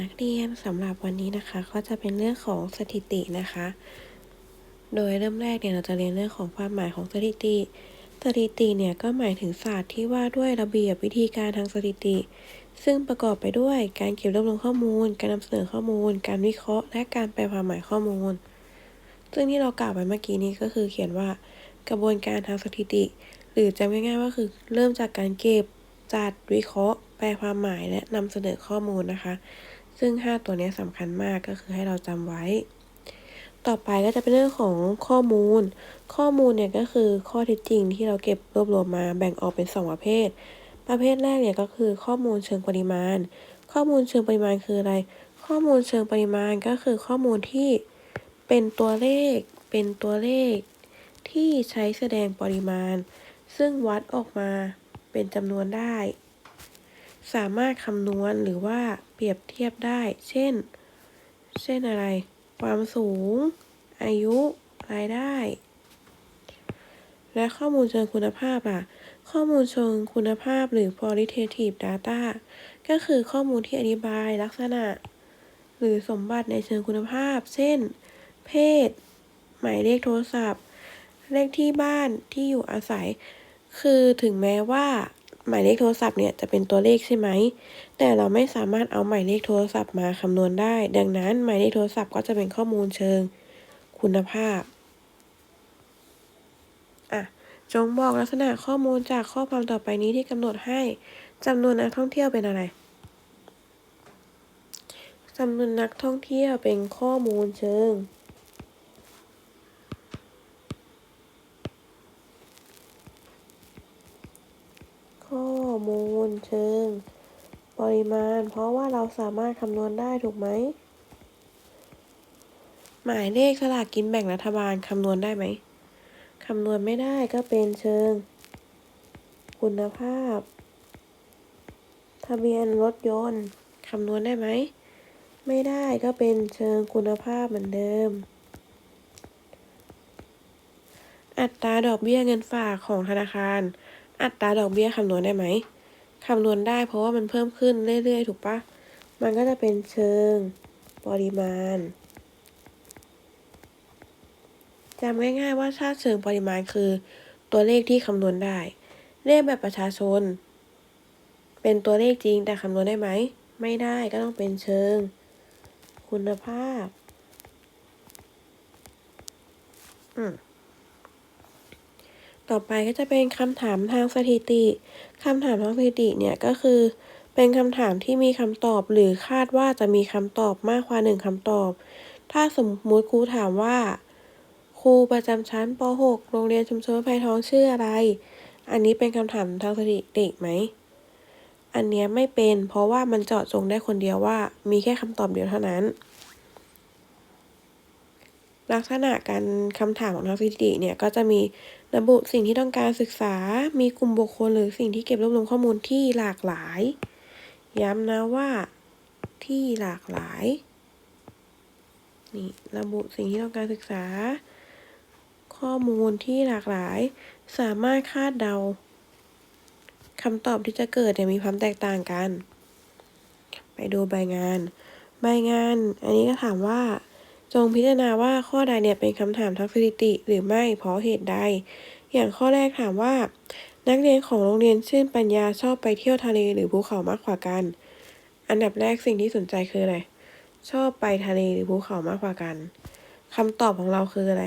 นักเรียนสำหรับวันนี้นะคะ ก็จะเป็นเรื่องของสถิตินะคะ โดยเริ่มแรกเนี่ยเราจะเรียนเรื่องของความหมายของสถิติ สถิติเนี่ยก็หมายถึงศาสตร์ที่ว่าด้วยระเบียบวิธีการทางสถิติ ซึ่งประกอบไปด้วยการเก็บรวบรวมข้อมูล การนำเสนอข้อมูล การวิเคราะห์ และการแปลความหมายข้อมูล ซึ่งที่เรากล่าวไปเมื่อกี้นี้ก็คือเขียนว่ากระบวนการทางสถิติ หรือจำง่ายๆว่าคือเริ่มจากการเก็บจัดวิเคราะห์ แปลความหมายและนำเสนอข้อมูลนะคะ ซึ่ง 5 ตัวนี้สำคัญมากก็คือให้เราจำไว้ ต่อไปก็จะเป็นเรื่องของข้อมูล ข้อมูลเนี่ยก็คือข้อเท็จจริงที่เราเก็บรวบรวมมาแบ่งออกเป็น 2 ประเภท ประเภทแรกเนี่ยก็คือข้อมูลเชิงปริมาณ ข้อมูลเชิงปริมาณคืออะไร ข้อมูลเชิงปริมาณก็คือข้อมูลที่เป็นตัวเลข เป็นตัวเลข ที่ใช้แสดงปริมาณ ซึ่งวัดออกมาเป็นจำนวนได้ สามารถคำนวณหรือว่า รียบเทียบได้ เช่น เช่นอะไร ความสูง อายุ รายได้ และข้อมูลเชิงคุณภาพล่ะ ข้อมูลเชิงคุณภาพหรือ qualitative data ก็คือข้อมูลที่อธิบายลักษณะ หรือสมบัติในเชิงคุณภาพ เช่น เพศ หมายเลขโทรศัพท์ เลขที่บ้านที่อยู่อาศัย คือถึงแม้ว่า หมายเลขโทรศัพท์เนี่ยจะเป็นตัวเลขใช่ไหม แต่เราไม่สามารถเอาหมายเลขโทรศัพท์มาคำนวณได้ ดังนั้นหมายเลขโทรศัพท์ก็จะเป็นข้อมูลเชิง คุณภาพอะจงบอกลักษณะข้อมูลจากข้อความต่อไปนี้ที่กำหนดให้จำนวนนักท่องเที่ยวเป็นอะไรจำนวนนักท่องเที่ยวเป็นข้อมูลเชิง ข้อ มูล เชิง ปริมาณ เพราะว่าเราสามารถคำนวณได้ถูกไหม หมายเลขสลากกินแบ่งรัฐบาลคำนวณได้ไหมคำนวณไม่ได้ก็เป็นเชิง คุณภาพ ทะเบียนรถยนต์คำนวณได้ไหม ไม่ได้ก็เป็นเชิงคุณภาพเหมือนเดิม อัตราดอกเบี้ยเงินฝากของธนาคาร อัตราดอกเบี้ยคำนวณได้ไหมคำนวณได้เพราะว่ามันเพิ่มขึ้นเรื่อยๆ ถูกปะมันก็จะเป็นเชิงปริมาณจำง่ายๆว่าถ้าเชิงปริมาณคือ ตัวเลขที่คำนวณได้ เลขแบบประชาชน เป็นตัวเลขจริงแต่คำนวณได้ไหม ไม่ได้ก็ต้องเป็นเชิง คุณภาพ อืม ต่อไปก็จะเป็นคำถามทางสถิติคำถามทางสถิติเนี่ยก็คือ เป็นคำถามที่มีคำตอบหรือคาดว่าจะมีคำตอบมากกว่าหนึ่งคำตอบ ถ้าสมมุติครูถามว่า ครูประจำชั้นป .6 โรงเรียนชุมชนไผ่ทองชื่ออะไร อันนี้เป็นคำถามทางสถิติไหม อันเนี้ยไม่เป็น เพราะว่ามันเจาะจงได้คนเดียวว่า มีแค่คำตอบเดียวเท่านั้น ลักษณะการคำถามของทางสถิติเนี่ยก็จะมีระบุสิ่งที่ต้องการศึกษา มีกลุ่มบุคคลหรือสิ่งที่เก็บรวบรวมข้อมูลที่หลากหลาย ย้ำนะว่าที่หลากหลาย นี่ระบุสิ่งที่ต้องการศึกษา ข้อมูลที่หลากหลาย สามารถคาดเดาคำตอบที่จะเกิดเนี่ยมีความแตกต่างกัน ไปดูใบงาน ใบงาน อันนี้ก็ถามว่า จงพิจารณาว่าข้อใดเนี่ยเป็นคำถามทางสถิติ หรือไม่เพราะเหตุใด อย่างข้อแรกถามว่า นักเรียนของโรงเรียนชื่นปัญญาชอบไปเที่ยวทะเลหรือภูเขามากกว่ากัน อันดับแรกสิ่งที่สนใจคืออะไร ชอบไปทะเลหรือภูเขามากกว่ากันคำตอบของเราคืออะไร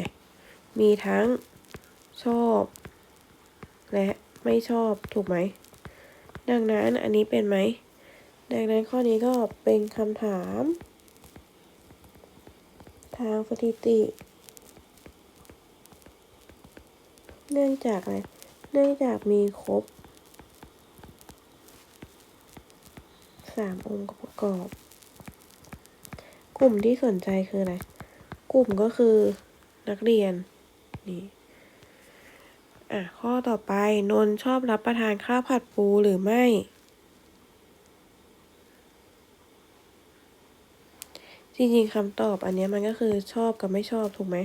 มีทั้งชอบ และไม่ชอบถูกไหม ดังนั้นอันนี้เป็นไหม ดังนั้นข้อนี้ก็เป็นคำถาม ทางสถิติ เนื่องจากอะไร เนื่องจากมีครบสามองค์ประกอบ กลุ่มที่สนใจคืออะไร กลุ่มก็คือนักเรียน นี่ อะ ข้อต่อไป นนท์ชอบรับประทานข้าวผัดปูหรือไม่ จริงๆคำตอบอันนี้มันก็คือชอบกับไม่ชอบถูกไหม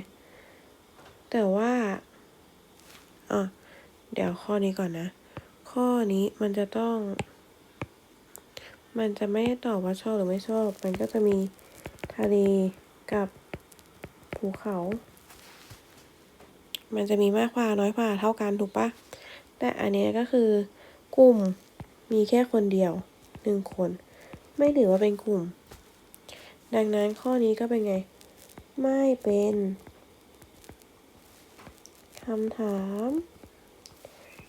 แต่ว่าอะเดี๋ยวข้อนี้ก่อนนะ ข้อนี้มันจะต้อง มันจะไม่ตอบว่าชอบหรือไม่ชอบ มันก็จะมีทะเลกับภูเขา มันจะมีมากกว่าน้อยกว่าเท่ากันถูกปะแต่อันนี้ก็คือกลุ่มมีแค่คนเดียวหนึ่งคน ไม่ถือว่าเป็นกลุ่ม ดังนั้นข้อนี้ก็เป็นไง ไม่เป็นคำถาม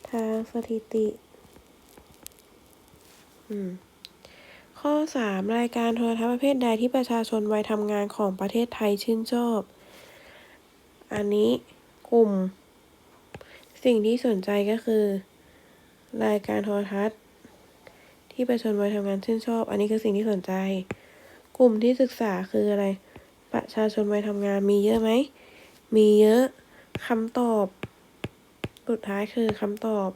ทางสถิติ อืมข้อ 3 รายการโทรทัศน์ประเภทใดที่ประชาชนวัยทำงานของประเทศไทยชื่นชอบ อันนี้กลุ่ม สิ่งที่สนใจก็คือ รายการโทรทัศน์ ที่ประชาชนวัยทำงานชื่นชอบ อันนี้คือสิ่งที่สนใจ ลุ่มที่ศึกษาคืออะไร ประชาชนวัยทำงานมีเยอะไหม มีเยอะคำตอบ สุดท้ายคือคำตอบ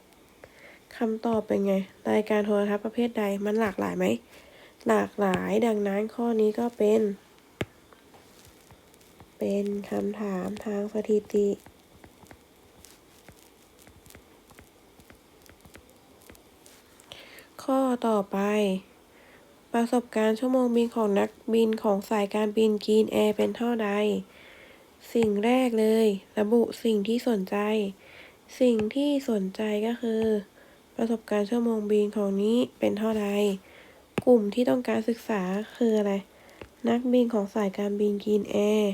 คำตอบเป็นไง รายการโทรทัศน์ประเภทใดมันหลากหลายไหม หลากหลายดังนั้นข้อนี้ก็เป็น เป็นคำถามทางสถิติข้อต่อไป ประสบการณ์ชั่วโมงบินของนักบินของสายการบินกีนแอร์เป็นเท่าใด สิ่งแรกเลย ระบุสิ่งที่สนใจ สิ่งที่สนใจก็คือ ประสบการณ์ชั่วโมงบินของนี้เป็นเท่าใด กลุ่มที่ต้องการศึกษาคืออะไร นักบินของสายการบินกีนแอร์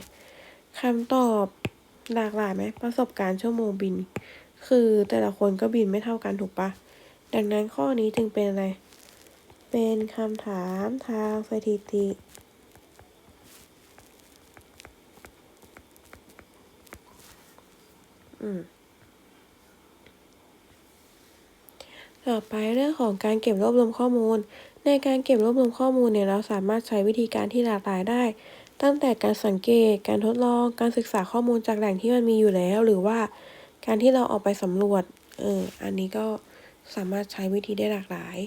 คำตอบหลากหลายไหมประสบการณ์ชั่วโมงบิน คือแต่ละคนก็บินไม่เท่ากันถูกปะดังนั้นข้อนี้จึงเป็นอะไร เป็นคำถามทางสถิติ ต่อไปเรื่องของการเก็บรวบรวมข้อมูล ในการเก็บรวบรวมข้อมูลเนี่ยเราสามารถใช้วิธีการที่หลากหลายได้ ตั้งแต่การสังเกต การทดลอง การศึกษาข้อมูลจากแหล่งที่มันมีอยู่แล้ว หรือว่าการที่เราออกไปสำรวจ เออ อันนี้ก็สามารถใช้วิธีได้หลากหลาย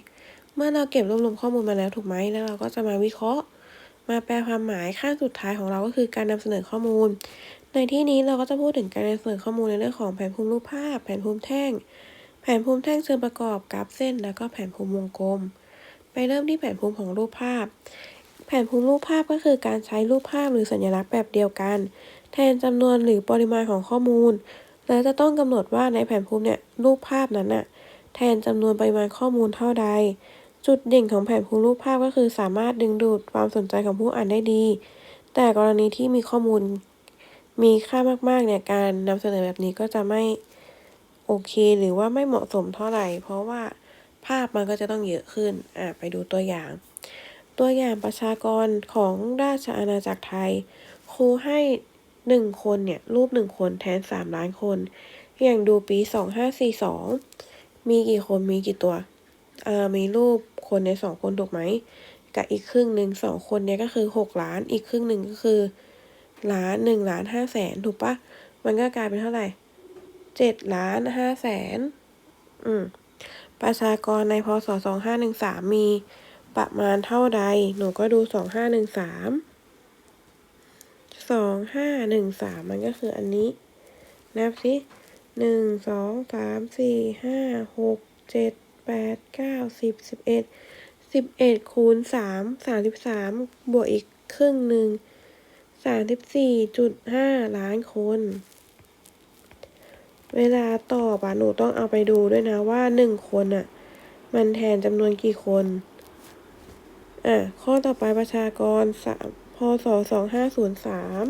เมื่อเราเก็บรวบรวมข้อมูลมาแล้วถูกไหมแล้วเราก็จะมาวิเคราะห์ มาแปลความหมายขั้นสุดท้ายของเราก็คือการนำเสนอข้อมูล ในที่นี้เราก็จะพูดถึงการนำเสนอข้อมูลในเรื่องของแผนภูมิรูปภาพ แผนภูมิแท่ง แผนภูมิแท่งเชิงประกอบกราฟเส้น แล้วก็แผนภูมิวงกลม ไปเริ่มที่แผนภูมิของรูปภาพ แผนภูมิรูปภาพก็คือการใช้รูปภาพหรือสัญลักษณ์แบบเดียวกัน แทนจำนวนหรือปริมาณของข้อมูลแล้วจะต้องกำหนดว่าในแผนภูมิเนี่ยรูปภาพนั้นน่ะแทนจำนวนปริมาณข้อมูลเท่าใด จุดเด่นของแผนภูมิรูปภาพก็คือสามารถดึงดูดความสนใจของผู้อ่านได้ดี แต่กรณีที่มีข้อมูลมีค่ามากๆเนี่ยการนำเสนอแบบนี้ก็จะไม่โอเค หรือว่าไม่เหมาะสมเท่าไหร่ เพราะว่าภาพมันก็จะต้องเยอะขึ้นอะไปดูตัวอย่าง ตัวอย่างประชากรของราชอาณาจักรไทย ครูให้หนึ่งคนเนี่ยรูปหนึ่งคนแทนสามล้านคน อย่างดูปีสองห้าสี่สองมีกี่คนมีกี่ตัว มีรูปคนในสองคนถูกไหมกับอีกครึ่งหนึ่งสองคนเนี่ยก็คือหกล้านอีกครึ่งหนึ่งก็คือล้านหนึ่งล้านห้าแสนถูกปะมันก็กลายเป็นเท่าไหร่เจ็ดล้านห้าแสนอืมประชากรในพศสองห้าหนึ่งสามมีประมาณเท่าใด หนูก็ดูสองห้าหนึ่งสามสองห้าหนึ่งสามมันก็คืออันนี้ นับสิหนึ่งสองสามสี่ห้าหกเจ็ด แปดเก้าสิบสิบเอ็ดสิบเอ็ดคูณสามสามสิบสามบวกอีกครึ่งหนึ่งสามสิบสี่จุดห้าล้านคน เวลาตอบอะหนูต้องเอาไปดูด้วยนะว่าหนึ่งคนอะมันแทนจำนวนกี่คนอะข้อต่อไปประชากรสามพศสองห้าศูนย์สาม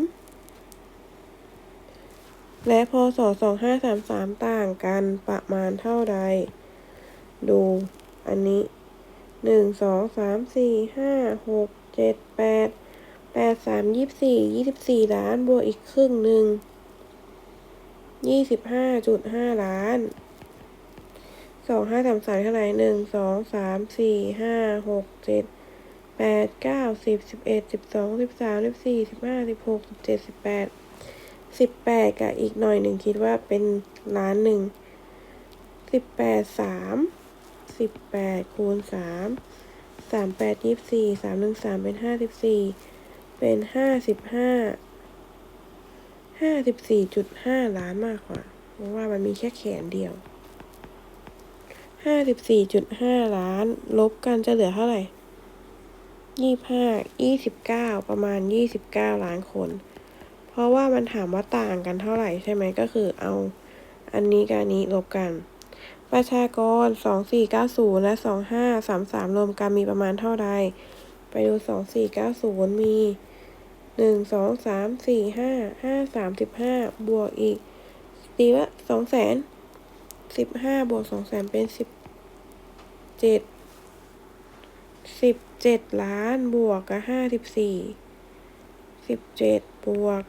และพศสองห้าสามสามต่างกันประมาณเท่าใด ดูอันนี้หนึ่งสองสามสี่ห้าหกเจ็ดแปดแปดสามยี่สิบสี่ยี่สิบสี่ล้านบวกอีกครึ่งหนึ่งยี่สิบห้าจุดห้าล้านสองห้าสามสามเท่าไหร่หนึ่งสองสามสี่ห้าหกเจ็ดแปดเก้าสิบสิบเอ็ดสิบสองสิบสามสิบสี่สิบห้าสิบหกสิบเจ็ดสิบแปดสิบแปดกับอีกหน่อยหนึ่งคิดว่าเป็นล้านหนึ่งสิบแปดสาม สิบแปดคูณสามสามแปดยี่สิบสี่สามหนึ่งสามเป็นห้าสิบสี่เป็นห้าสิบห้าห้าสิบสี่จุดห้าล้านมากกว่า เพราะว่ามันมีแค่แขนเดียวห้าสิบสี่จุดห้าล้าน ลบกันจะเหลือเท่าไหร่ยี่ห้ายี่สิบเก้าประมาณยี่สิบเก้าล้านคน เพราะว่ามันถามว่าต่างกันเท่าไหร่ใช่ไหมก็คือเอาอันนี้กับอันนี้ลบกัน ประชากร 2490 และ 2533 รวมกันมีประมาณเท่าไรไปดู 2490 มี 1 2 3 4 5 5 3 15 บวกอีกตีว่า2 0 0 0 0 15 บวก 2 0 0 0 0 เป็น 17 17 ล้านบวกกับ 54 17 บวก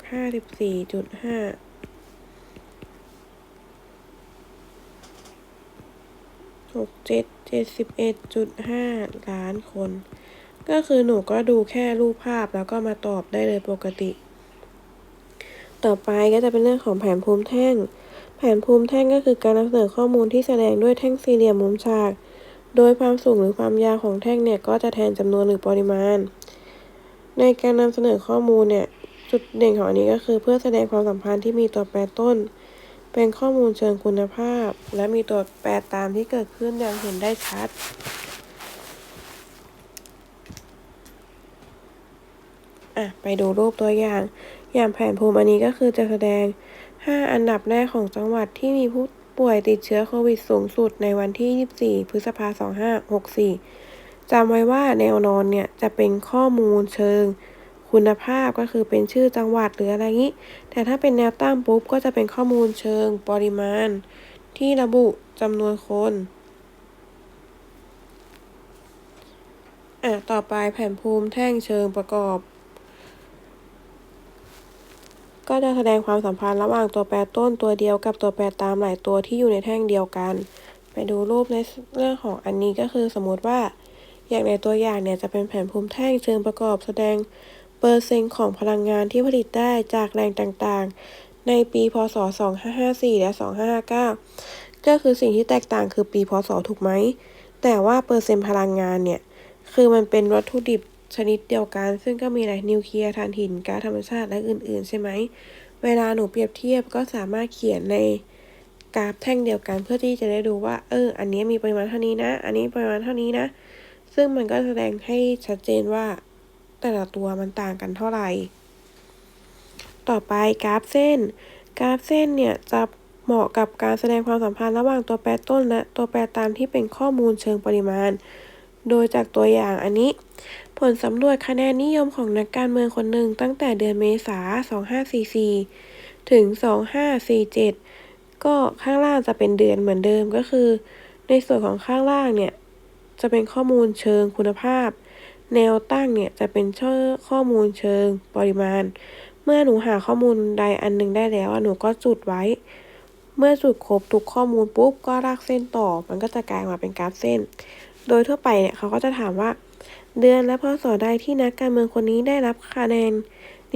54.5 หกเจ็ดเจ็ดสิบเอ็ดจุดห้าล้านคน ก็คือหนูก็ดูแค่รูปภาพแล้วก็มาตอบได้เลยปกติ ต่อไปก็จะเป็นเรื่องของแผนภูมิแท่ง แผนภูมิแท่งก็คือการนำเสนอข้อมูลที่แสดงด้วยแท่งสี่เหลี่ยมมุมฉาก โดยความสูงหรือความยาวของแท่งเนี่ยก็จะแทนจำนวนหรือปริมาณ ในการนำเสนอข้อมูลเนี่ยจุดเด่นของอันนี้ก็คือเพื่อแสดงความสัมพันธ์ที่มีตัวแปรต้น เป็นข้อมูลเชิงคุณภาพ และมีตัวแปรตามที่เกิดขึ้นอย่างเห็นได้ชัด อะ ไปดูรูปตัวอย่าง อย่างแผนภูมิอันนี้ก็คือจะแสดง 5 อันดับแรกของจังหวัดที่มีผู้ป่วยติดเชื้อโควิดสูงสุดในวันที่ 24 พฤษภาคม 2564จำไว้ว่าแนวนอนเนี่ยจะเป็นข้อมูลเชิง คุณภาพก็คือเป็นชื่อจังหวัดหรืออะไรงี้ แต่ถ้าเป็นแนวตั้งปุ๊บก็จะเป็นข้อมูลเชิงปริมาณ ที่ระบุจำนวนคนอะต่อไปแผนภูมิแท่งเชิงประกอบ ก็จะแสดงความสัมพันธ์ระหว่างตัวแปรต้นตัวเดียวกับตัวแปรตามหลายตัวที่อยู่ในแท่งเดียวกัน ไปดูรูปในเรื่องของอันนี้ก็คือสมมติว่าอย่างในตัวอย่างเนี่ยจะเป็นแผนภูมิแท่งเชิงประกอบแสดง อร์เซ็นต์ของพลังงานที่ผลิตได้จากแหล่งต่างๆ ในปีพศ 2554 และ 2559 ก็คือสิ่งที่แตกต่างคือปีพศถูกไหม แต่ว่าเปอร์เซ็นต์พลังงานเนี่ย คือมันเป็นวัตถุดิบชนิดเดียวกัน ซึ่งก็มีอะไรนิวเคลียร์ถ่านหินก๊าซธรรมชาติและอื่นๆ ใช่ไหม เวลาหนูเปรียบเทียบก็สามารถเขียนในกราฟแท่งเดียวกันเพื่อที่จะได้ดูว่า เออ อันนี้มีปริมาณเท่านี้นะ อันนี้ปริมาณเท่านี้นะ ซึ่งมันก็แสดงให้ชัดเจนว่า แต่ละตัวมันต่างกันเท่าไหร่ ต่อไปกราฟเส้น กราฟเส้นเนี่ยจะเหมาะกับการแสดงความสัมพันธ์ระหว่างตัวแปรต้นและตัวแปรตามที่เป็นข้อมูลเชิงปริมาณ โดยจากตัวอย่างอันนี้ ผลสำรวจคะแนนนิยมของนักการเมืองคนหนึ่งตั้งแต่เดือนเมษา 2544 ถึง 2547 ก็ข้างล่างจะเป็นเดือนเหมือนเดิมก็คือ ในส่วนของข้างล่างเนี่ย จะเป็นข้อมูลเชิงคุณภาพ แนวตั้งเนี่ยจะเป็นช่อข้อมูลเชิงปริมาณ เมื่อหนูหาข้อมูลใดอันหนึ่งได้แล้วหนูก็จุดไว้ เมื่อจุดครบทุกข้อมูลปุ๊บก็ลากเส้นต่อ มันก็จะกลายมาเป็นกราฟเส้น โดยทั่วไปเนี่ยเขาก็จะถามว่า เดือนและพศใดที่นักการเมืองคนนี้ได้รับคะแนน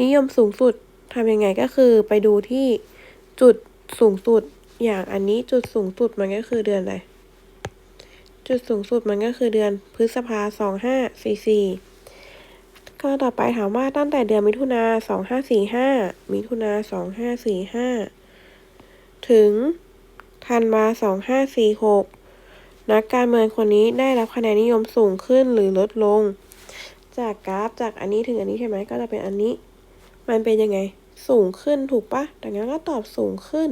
นิยมสูงสุดทำยังไงก็คือไปดูที่จุดสูงสุดอย่างอันนี้จุดสูงสุดมันก็คือเดือนอะไร จุดสูงสุดมันก็คือเดือนพฤษภาสองห้าสี่สี่ก็ต่อไปถามว่าตั้งแต่เดือนมิถุนาสองห้าสี่ห้ามิถุนาสองห้าสี่ห้าถึงธันวาสองห้าสี่หกนักการเมืองคนนี้ได้รับคะแนนนิยมสูงขึ้นหรือลดลง จากกราฟจากอันนี้ถึงอันนี้ใช่ไหมก็จะเป็นอันนี้ มันเป็นยังไง สูงขึ้นถูกปะดังนั้นก็ตอบสูงขึ้น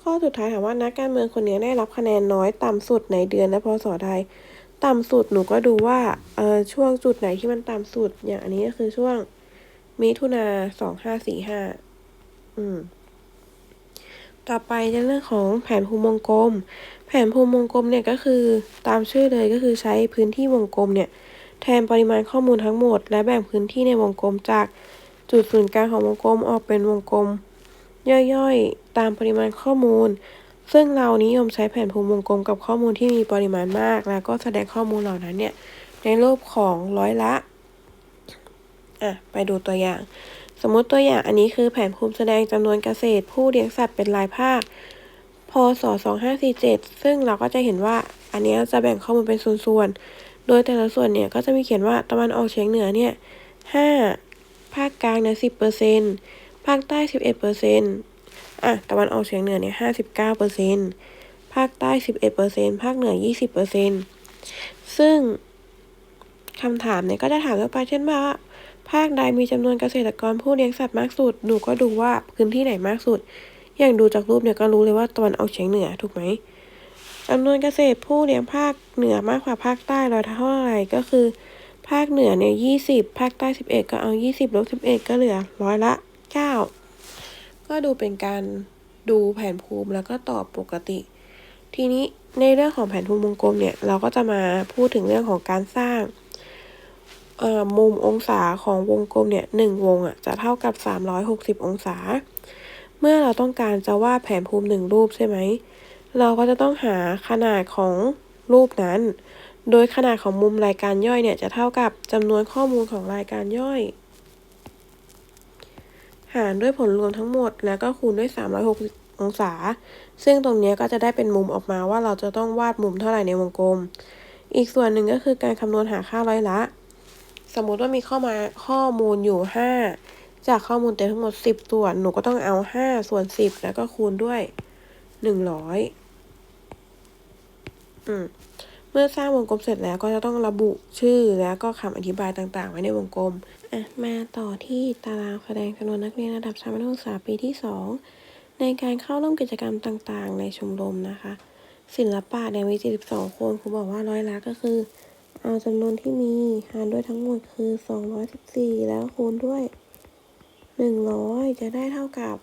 ข้อสุดท้ายถามว่านักการเมืองคนนี้ได้รับคะแนนน้อยต่ำสุดในเดือนและพศใดต่ำสุดหนูก็ดูว่าเออช่วงจุดไหนที่มันต่ำสุด อย่างอันนี้ก็คือช่วงมิถุนาสองห้าสี่ห้าอืม ต่อไปจะเรื่องของแผนภูมิวงกลม แผนภูมิวงกลมเนี่ยก็คือตามชื่อเลยก็คือใช้พื้นที่วงกลมเนี่ย แทนปริมาณข้อมูลทั้งหมด และแบ่งพื้นที่ในวงกลมจากจุดศูนย์กลางของวงกลมออกเป็นวงกลม ย่อยๆ ตามปริมาณข้อมูล ซึ่งเรานิยมใช้แผนภูมิวงกลมกับข้อมูลที่มีปริมาณมาก แล้วก็แสดงข้อมูลเหล่านั้นเนี่ยในรูปของร้อยละอะไปดูตัวอย่าง สมมติตัวอย่างอันนี้คือแผนภูมิแสดงจำนวนเกษตร ผู้เลี้ยงสัตว์เป็นรายภาคพศ2547 ซึ่งเราก็จะเห็นว่าอันนี้จะแบ่งข้อมูลเป็นส่วนๆ โดยแต่ละส่วนเนี่ยก็จะมีเขียนว่าตะวันออกเฉียงเหนือเนี่ย5ภาคกลางเนี่ย10%ภาคใต้ 11% อะตะวันออกเฉียงเหนือเนี่ย59%ภาคใต้11%ภาคเหนือ20%ซึ่งคำถามเนี่ยก็จะถามทั่วไปเช่นว่า ภาคใดมีจำนวนเกษตรกรผู้เลี้ยงสัตว์มากสุดหนูก็ดูว่าพื้นที่ไหนมากสุด อย่างดูจากรูปเนี่ยก็รู้เลยว่าตะวันออกเฉียงเหนือถูกไหมจำนวนเกษตรผู้เลี้ยงภาคเหนือมากกว่าภาคใต้ร้อยเท่าไหร่ก็คือ ภาคเหนือเนี่ยยี่สิบภาคใต้สิบเอ็ดก็เอายี่สิบลบสิบเอ็ดก็เหลือร้อยละเก้า ก็ดูเป็นการดูแผนภูมิแล้วก็ตอบปกติ ทีนี้ในเรื่องของแผนภูมิวงกลมเนี่ย เราก็จะมาพูดถึงเรื่องของการสร้างมุมองศาของวงกลมเนี่ยหนึ่งวงอะจะเท่ากับ 360 องศา เมื่อเราต้องการจะวาดแผนภูมิหนึ่งรูปใช่ไหม เราก็จะต้องหาขนาดของรูปนั้น โดยขนาดของมุมรายการย่อยเนี่ยจะเท่ากับจำนวนข้อมูลของรายการย่อย หารด้วยผลรวมทั้งหมด แล้วก็คูณด้วย 360 องศา ซึ่งตรงนี้ก็จะได้เป็นมุมออกมาว่าเราจะต้องวาดมุมเท่าไหร่ในวงกลม อีกส่วนหนึ่งก็คือการคำนวณหาค่าร้อยละ สมมุติว่ามีข้อมาข้อมูลอยู่ 5 จากข้อมูลเต็มทั้งหมด 10 ส่วน หนูก็ต้องเอา 5 ส่วน 10 แล้วก็คูณด้วย 100อืมเมื่อสร้างวงกลมเสร็จแล้วก็จะต้องระบุชื่อแล้วก็คำอธิบายต่างๆ ไว้ในวงกลม อะมาต่อที่ตารางแสดงจำนวนนักเรียนระดับชั้นมัธยมศึกษาปีที่ 2 ในการเข้าร่วมกิจกรรมต่างๆ ในชมรมนะคะ ศิลปะเนี่ยมี 72 คนครูบอกว่าร้อยละก็คือ เอาจำนวนที่มีหารด้วยทั้งหมดคือ 214 แล้วคูณด้วย 100 จะได้เท่ากับ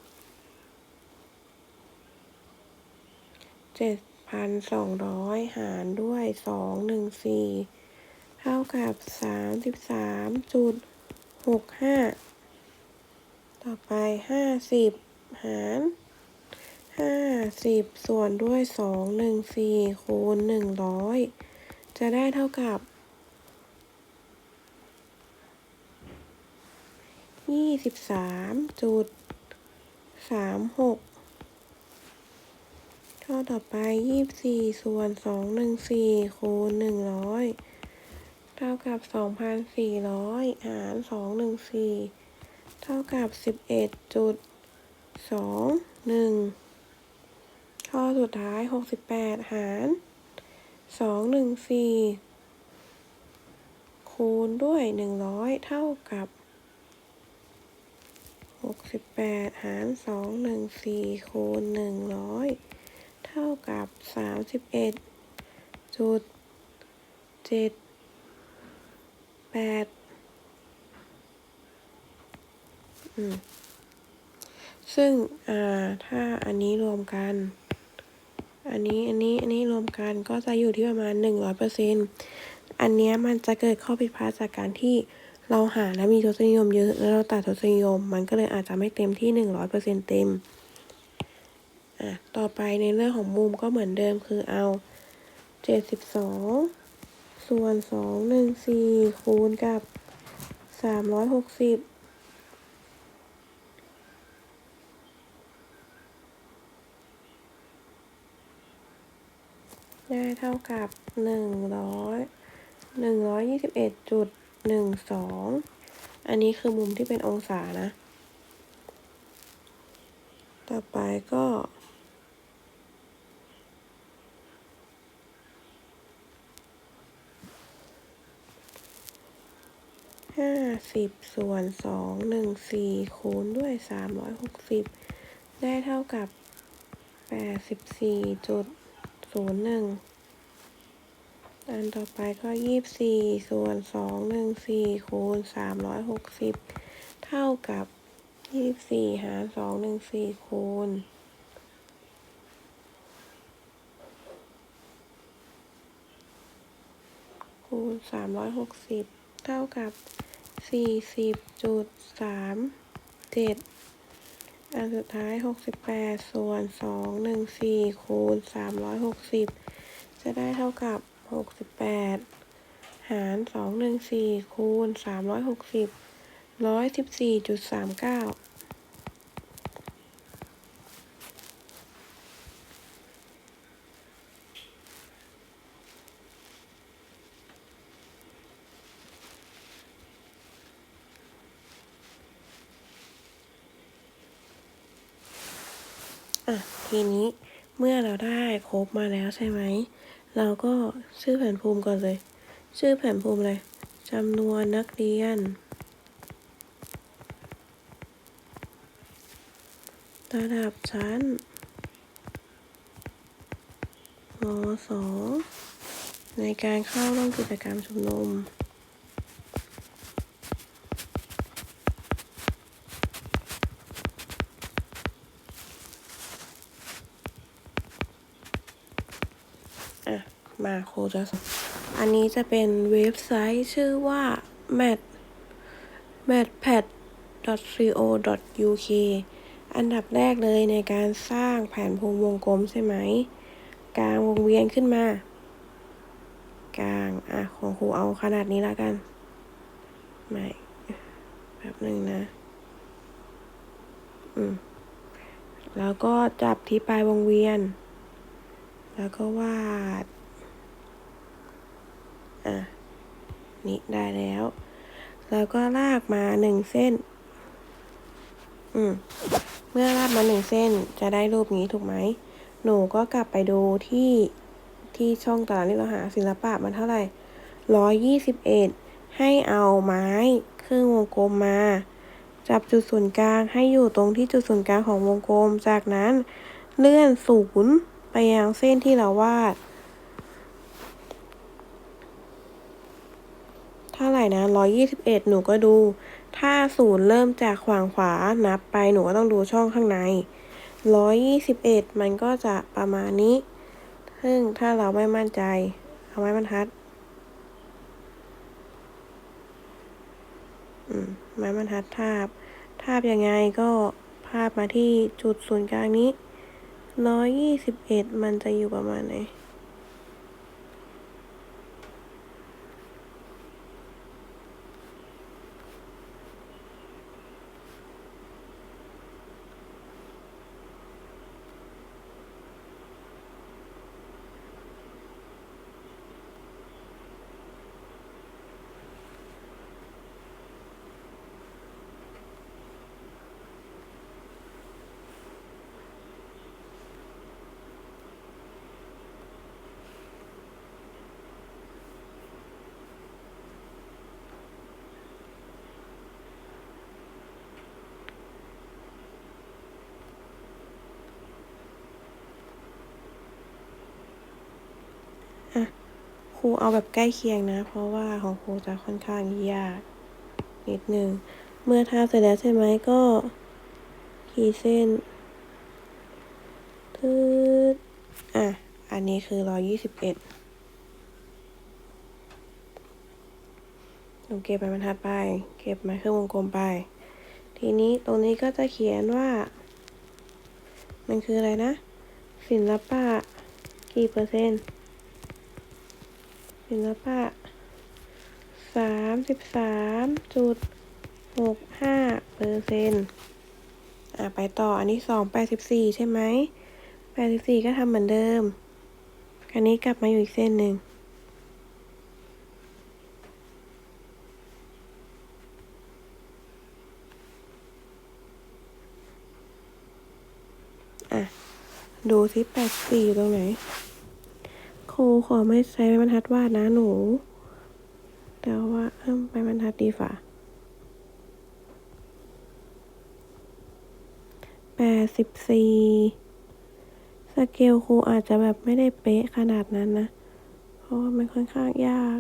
7,200 หารด้วย 214 เท่ากับ 33.65ต่อไป50หาร50ส่วนด้วย214คูณ100จะได้เท่ากับยี่สิบสามจุดสามหกข้อต่อไปยี่สิบสี่ส่วนสองหนึ่งสี่คูณหนึ่งร้อย เท่ากับสองพันสี่ร้อยหารสองหนึ่งสี่เท่ากับสิบเอ็ดจุดสองหนึ่งข้อสุดท้ายหกสิบแปดหารสองหนึ่งสี่คูณด้วยหนึ่งร้อยเท่ากับหกสิบแปดหารสองหนึ่งสี่คูณหนึ่งร้อยเท่ากับสามสิบเอ็ดจุดเจ็ด แปดซึ่งอ่าถ้าอันนี้รวมกัน อันนี้อันนี้อันนี้รวมกันก็จะอยู่ที่ประมาณหนึ่งร้อยเปอร์เซ็นต์อันเนี้ยมันจะเกิดข้อผิดพลาดจากการที่เราหาแล้วมีทศนิยมเยอะแล้วเราตัดทศนิยม มันก็เลยอาจจะไม่เต็มที่หนึ่งร้อยเปอร์เซ็นเต็มอะต่อไปในเรื่องของมุมก็เหมือนเดิมคือเอาเจ็ดสิบสอง ส่วนสองหนึ่งสี่คูณกับสามร้อยหกสิบได้เท่ากับหนึ่งร้อยหนึ่งร้อยยี่สิบเอ็ดจุดหนึ่งสองอันนี้คือมุมที่เป็นองศานะ ต่อไปก็าสิบส่วนสองหนึ่งสี่คูณด้วยสามร้อยหกสิบได้เท่ากับแปดสิบสี่จุดศูนย์หนึ่งอันต่อไปก็ยี่สิบสี่ส่วนสองหนึ่งสี่คูณสามร้อยหกสิบเท่ากับยี่สิบสี่หารสองหนึ่งสี่คูณคูณสามร้อยหกสิบเท่ากับ สี่สิบจุดสามเจ็ดอันสุดท้ายหกสิบแปดส่วนสองหนึ่งสี่คูณสามร้อยหกสิบจะได้เท่ากับหกสิบแปดหารสองหนึ่งสี่คูณสามร้อยหกสิบร้อยสิบสี่จุดสามเก้า อะ ทีนี้เมื่อเราได้ครบมาแล้วใช่ไหม เราก็ชื่อแผนภูมิก่อนเลย ชื่อแผนภูมิเลยจำนวนนักเรียน ระดับชั้นม .2 ในการเข้าร่วมกิจกรรมชุมนุม มาครูจะสอนอันนี้จะเป็นเว็บไซต์ชื่อว่า mat matpad.co.uk อันดับแรกเลยในการสร้างแผนภูมิวงกลมใช่ไหม กลางวงเวียนขึ้นมา กลาง อะ ของครูเอาขนาดนี้แล้วกัน ไม่แบบหนึ่งนะ อืม แล้วก็จับที่ปลายวงเวียน แล้วก็วาด อะ นี่ได้แล้ว แล้วก็ลากมาหนึ่งเส้น อืม เมื่อลากมาหนึ่งเส้นจะได้รูปนี้ถูกไหม หนูก็กลับไปดูที่ที่ช่องตารางที่เราหาศิลปะมันเท่าไหร่ร้อยยี่สิบเอ็ดให้เอาไม้ครึ่งวงกลมมา จับจุดศูนย์กลางให้อยู่ตรงที่จุดศูนย์กลางของวงกลม จากนั้นเลื่อนศูนย์ไปยังเส้นที่เราวาด เท่าไหร่ นะร้อยยี่สิบเอ็ดหนูก็ดู ถ้าศูนย์เริ่มจากขวางขวานับไปหนูก็ต้องดูช่องข้างในร้อยยี่สิบเอ็ดมันก็จะประมาณนี้ ซึ่งถ้าเราไม่มั่นใจ เอาไม้บรรทัดอไม้บรรทัดทาบ ทาบยังไงก็พาบมาที่จุดศูนย์กลางนี้ร้อยยี่สิบเอ็ดมันจะอยู่ประมาณไหน ครูเอาแบบใกล้เคียงนะ เพราะว่าของครูจะค่อนข้างยากนิดนึง เมื่อทาเสร็จแล้วใช่ไหมก็ขีดเส้นตืดอะ อันนี้คือร้อยยี่สิบเอ็ดหนูเก็บไปบรรทัดไป เก็บม้เครื่องวงกลมไป ทีนี้ตรงนี้ก็จะเขียนว่า มันคืออะไรนะ ศิลปะ กี่เปอร์เซ็นต์ ศิลปะสามสิบสามจุดหกห้าเปอร์เซ็นต์อะไปต่ออันที่สองแปดสิบสี่ใช่ไหมแปดสิบสี่ก็ทำเหมือนเดิมคราวนี้กลับมาอยู่อีกเส้นหนึ่งอะ ดูสิแปดสี่อยู่ตรงไหน รูขอไม่ใช้ไม้บรรทัดวาดนะหนู แต่ว่าเอิ่มไม้บรรทัดดีฝ่าแปดสิบสี่สเกลครูอาจจะแบบไม่ได้เป๊ะขนาดนั้นนะ เพราะว่ามันค่อนข้างยาก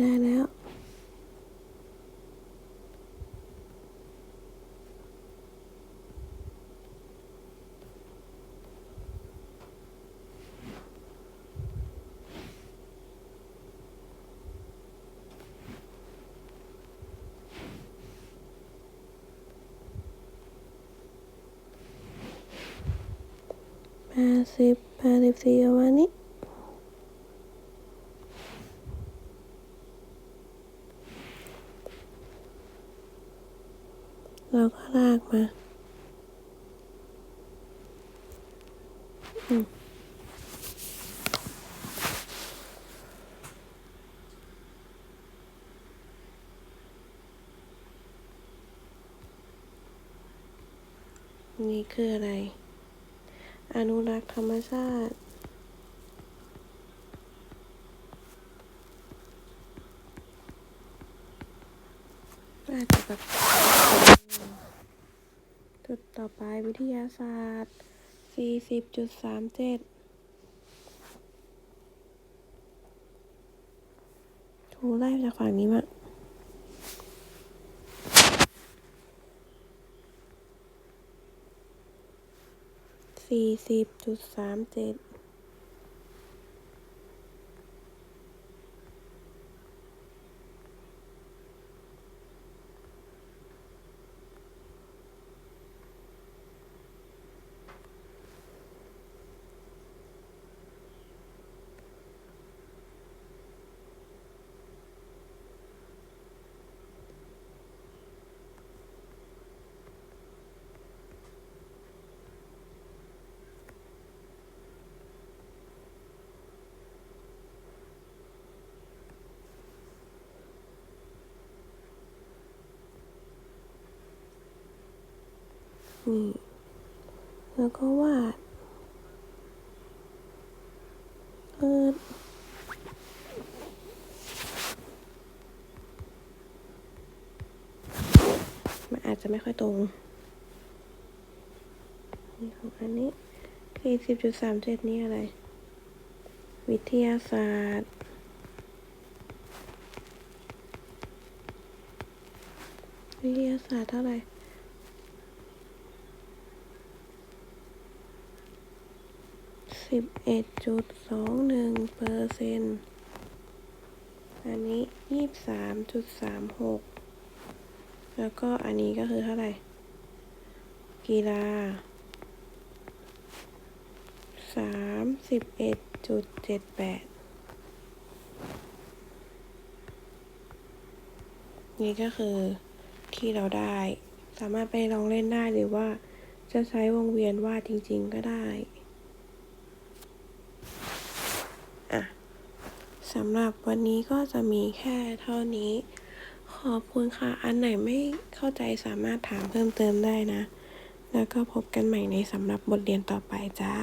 ได้แล้ว แปดสิบแปดสิบสี่ประมาณนี้ อ แล้วก็ลากมาอืม นี่คืออะไร อนุรักษ์ธรรมชาติ อาจจะแบบจุดต่อไปวิทยาศาสตร์ 40.37ถูไล่จากฝั่งนี้มา สี่สิบจุดสามเจ็ด นี่ แล้วก็วาดเออมันอาจจะไม่ค่อยตรง นี่ของอันนี้สี่สิบจุดสามเจ็ดนี่อะไร วิทยาศาสตร์วิทยาศาสตร์เท่าไหร่ สิบเอ็ดจุดสองหนึ่งเปอร์เซ็นต์อันนี้ยี่สามจุดสามหกแล้วก็อันนี้ก็คือเท่าไหร่ กีฬาสามสิบเอ็ดจุดเจ็ดแปดนี่ก็คือที่เราได้ สามารถไปลองเล่นได้หรือว่าจะใช้วงเวียนวาดจริง ๆ ก็ได้ อะ สำหรับวันนี้ก็จะมีแค่เท่านี้ ขอบคุณค่ะ อันไหนไม่เข้าใจสามารถถามเพิ่มเติมได้นะ แล้วก็พบกันใหม่ในสำหรับบทเรียนต่อไปจ้า